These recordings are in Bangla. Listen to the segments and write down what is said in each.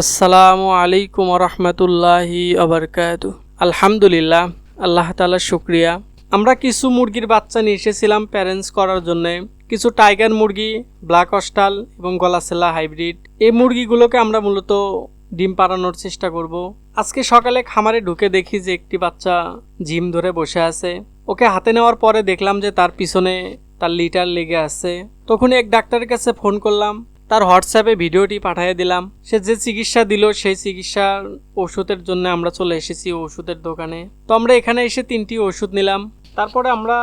আসসালামু আলাইকুম রহমতুল্লাহি আবরকাত আলহামদুলিল্লাহ, আল্লাহ তালার শুক্রিয়া। আমরা কিছু মুরগির বাচ্চা নিয়ে এসেছিলাম প্যারেন্টস করার জন্য। কিছু টাইগার মুরগি ব্ল্যাক অস্টাল এবং গলাসেলা হাইব্রিড এই মুরগিগুলোকে আমরা মূলত ডিম পাড়ানোর চেষ্টা করব। আজকে সকালে খামারে ঢুকে দেখি যে একটি বাচ্চা জিম ধরে বসে আছে। ওকে হাতে নেওয়ার পরে দেখলাম যে তার পিছনে তার লিটার লেগে আছে। তখন এক ডাক্তারের কাছে ফোন করলাম তার হোয়াটসঅ্যাপে ভিডিওটি পাঠিয়ে দিলাম। সে যে চিকিৎসা দিল, সেই চিকিৎসার ওষুধের জন্য আমরা চলে এসেছি ওষুধের দোকানে। তো আমরা এখানে এসে তিনটি ওষুধ নিলাম। তারপরে আমরা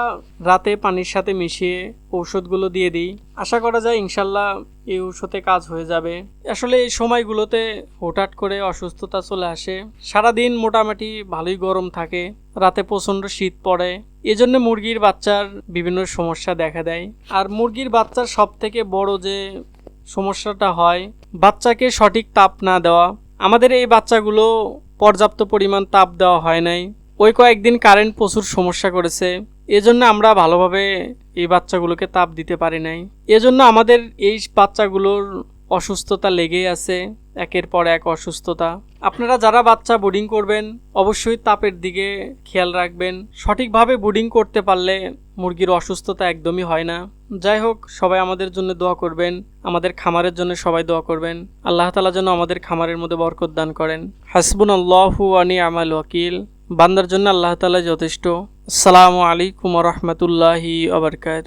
রাতে পানির সাথে মিশিয়ে ঔষধগুলো দিয়ে দিই। আশা করা যায় ইনশাল্লাহ এই ঔষধে কাজ হয়ে যাবে। আসলে এই সময়গুলোতে হঠাৎ করে অসুস্থতা চলে আসে। সারাদিন মোটামুটি ভালোই গরম থাকে। রাতে প্রচণ্ড শীত পড়ে। এজন্য মুরগির বাচ্চার বিভিন্ন সমস্যা দেখা দেয়। আর মুরগির বাচ্চার সব থেকে বড় যে সমস্যাটা হয়। বাচ্চাকে সঠিক তাপ না দেওয়া। আমাদের এই বাচ্চাগুলো পর্যাপ্ত পরিমাণ তাপ দেওয়া হয় নাই। ওই কয়েকদিন কারেন্ট প্রচুর সমস্যা করেছে। এজন্য আমরা ভালোভাবে এই বাচ্চাগুলোকে তাপ দিতে পারি নাই। এজন্য আমাদের এই বাচ্চাগুলোর অসুস্থতা লেগেই আছে, একের পর এক অসুস্থতা। আপনারা যারা বাচ্চা বোর্ডিং করবেন, অবশ্যই তাপের দিকে খেয়াল রাখবেন। সঠিকভাবে বোর্ডিং করতে পারলে মুরগির অসুস্থতা একদমই হয় না। যাই হোক, সবাই আমাদের জন্য দোয়া করবেন, আমাদের খামারের জন্য সবাই দোয়া করবেন। আল্লাহ তালা যেন আমাদের খামারের মধ্যে বরকত দান করেন। হাসবুন আল্লাহু আনি আমাল ওয়াকিল। বান্দার জন্য আল্লাহ তালা যথেষ্ট। আসসালামু আলাইকুম রহমতুল্লাহি আবরকাত